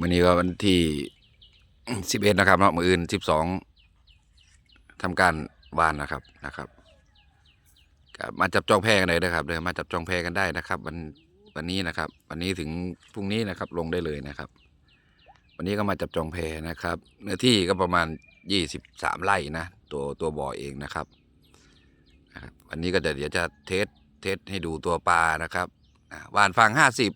วันนี้ก็วันที่สิบเอ็ดนะครับเนาะมืออื่นสิบสองทำการวานนะครับนะครับมาจับจองแพกันเลยนะครับเดี๋ยวมาจับจองแพกันได้นะครับวันวันนี้นะครับ วันนี้ถึงพรุ่งนี้นะครับลงได้เลยนะครับ วันนี้ก็มาจับจองแพนะครับ เนื้อที่ก็ประมาณยี่สิบสามไร่นะตัวตัวบ่อเองนะครับนะครับ วันนี้ก็จะเดี๋ยวจะเทสเทสให้ดูตัวปลานะครับอ่าวานฟางห้าสิบ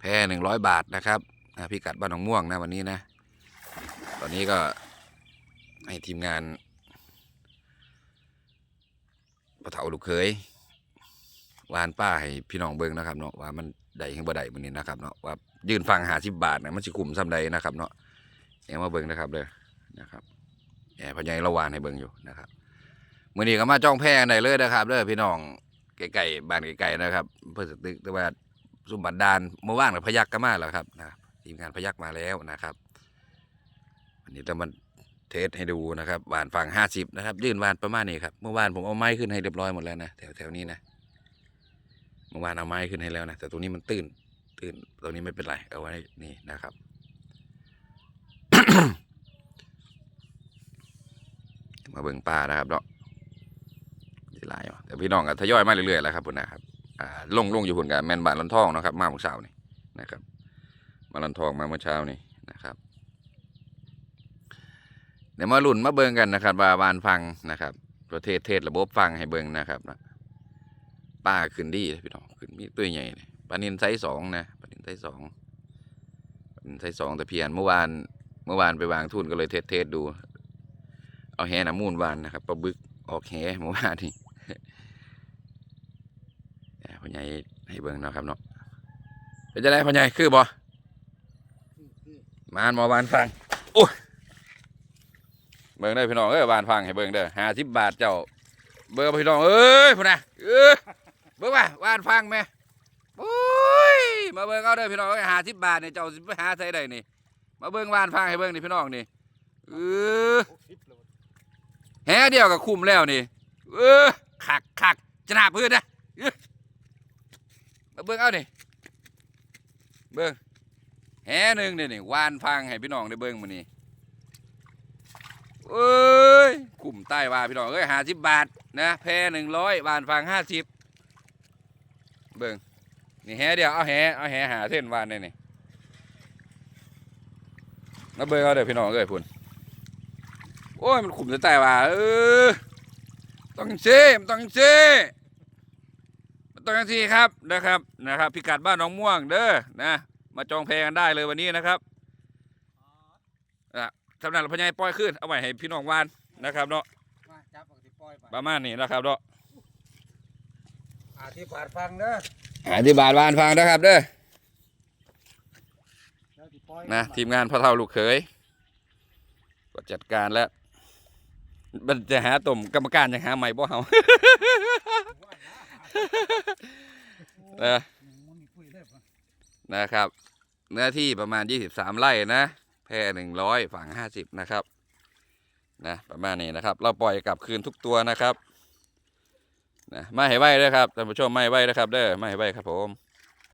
แพหนึ่งร้อยบาทนะครับ อ่าพิกัดบ้านหนองม่วงนะวันนี้นะ ตอนนี้ก็ให้ทีมงานปะเถาลูกเคยวานป้าให้พี่น้องเบิ่งนะครับเนาะว่ามันได้ขึ้นบ่ได้มื้อนี้นะครับเนาะว่ายื่นฟังหาสิบบาทนะมันสิคุ้มซ้ำใดนะครับเนาะแอมาเบิ่งนะครับเด้อนะครับแอพญายระวานให้เบิ่งอยู่นะครับมื้อนี้ก็มาจ้องแพงได้เลยนะครับเด้อพี่น้องไกลๆบ้านไกลๆนะครับ เพื่อสตึกแต่ว่าสุมบันดาลเมื่อว่านกับพยักก็มาแล้วครับนะครับ ทีมงานพยักมาแล้วนะครับวันนี้เรามาเทสให้ดูนะครับหวานฝั่งห้าสิบนะครับ ยื่นหวานประมาณนี้ครับเมื่อวานผมเอาไม้ขึ้นให้เรียบร้อยหมดแล้วนะแถวแถวนี้นะเมื่อวานเอาไม้ขึ้นให้แล้วนะแต่ตรงนี้มันตื้นตื้นตรงนี้ไม่เป็นไรเอาไว้นี่นะครับมาเบิ่งป่านะครับเนาะสิหลายว่ะแต่พี่น้องก็ทยอยมาเรื่อยๆแล้วครับพุ่นนะครับอ่าลงลงอยู่พุ่นกับแมนบานลันทองนะครับ มาเมื่อเช้านี่นะครับ มาลันทองมาเมื่อเช้านี่นะครับเดี๋ยวมาลุ่นมาเบิงกันนะครับว่าวานฟังนะครับ ประเทศเทศระบบฟังให้เบิงนะครับนะป้าขึ้นดีพี่น้องขึ้นมีตัวใหญ่เลยปลานินไซส์สองนะปลานินไซส์สองปลานินไซส์สองแต่เพียนเมื่อวานเมื่อวานไปวางทุนก็เลยเทสเทสดู เอาแหน้ำมูลวานนะครับปลาบึกออกแหเมื่อวานนี่พ่อใหญ่ให้เบิ่งเนาะครับเนาะเป็นจะได้พ่อใหญ่คือบ่ มานมาวานฟังเบิ่งได้พี่น้องเอ้ยวานฟังให้เบิ่งเด้อห้าสิบบาทเจ้า เบิ่งพี่น้องเอ้ยพุ่นนะเออเบิ่งว่าวานฟังแม่โอ้ยมาเบิ่งเอาเด้อพี่น้องเอ้ยห้าสิบบาทเนี่ยเจ้าสิไปหาใส่ได้นี่ มาเบิ่งวานฟังให้เบิ่งนี่พี่น้องนี่เออแหเดียวก็คุ้มแล้วนี่เออคักคักจะหนาพื้นนะมาเบิ่งเอานี่เบิ่ง แหหนึ่งเนี่นี่วานฟังให้พี่น้องได้เบิ่งมื้อนี้เอ้ยกลุ่มใต้ว่าพี่น้องเอ้ยห้าสิบบาทนะแพหนึ่งร้อยบานฟางห้าสิบเบิ่งนี่แหเดียวเอาแหเอาแหหาเส้นวานนี่นี่แล้วเบิ่งเอาเดี๋ยวพี่น้องเอ้ยพุ่นโอ้ยมันขุ่มใต้ว่าเออต้องเซ่มันต้องเซ่ต้องที่ครับนะครับนะครับ พิกัดบ้านน้องม่วงเด้อนะ มาจองแพกันได้เลยวันนี้นะครับสำนักพญายปล่อยขึ้นเอาไว้ให้พี่น้องวานนะครับเนาะมาจับออกสิปล่อยไปประมาณนี้นะครับเนาะอาที่ปาดฟังเด้ออธิบายวานฟังนะครับเด้อแล้วสิปล่อยนะทีมงานพ่อเฒ่าลูกเขยก็จัดการแล้วมันจะหาตุ่มกรรมการยังหาใหม่บ่เฮาเออ มันมีคุยเลยปะ นะครับ เนื้อที่ประมาณ 23 ไร่นะแพร่100 ฝั่ง 50 นะครับนะประมาณนี้นะครับ เราปล่อยกลับคืนทุกตัวนะครับนะไม่ให้ไว้ด้วยครับท่านผู้ชมไม่ไหวนะครับ เด้อไม่ให้ไว้ครับผม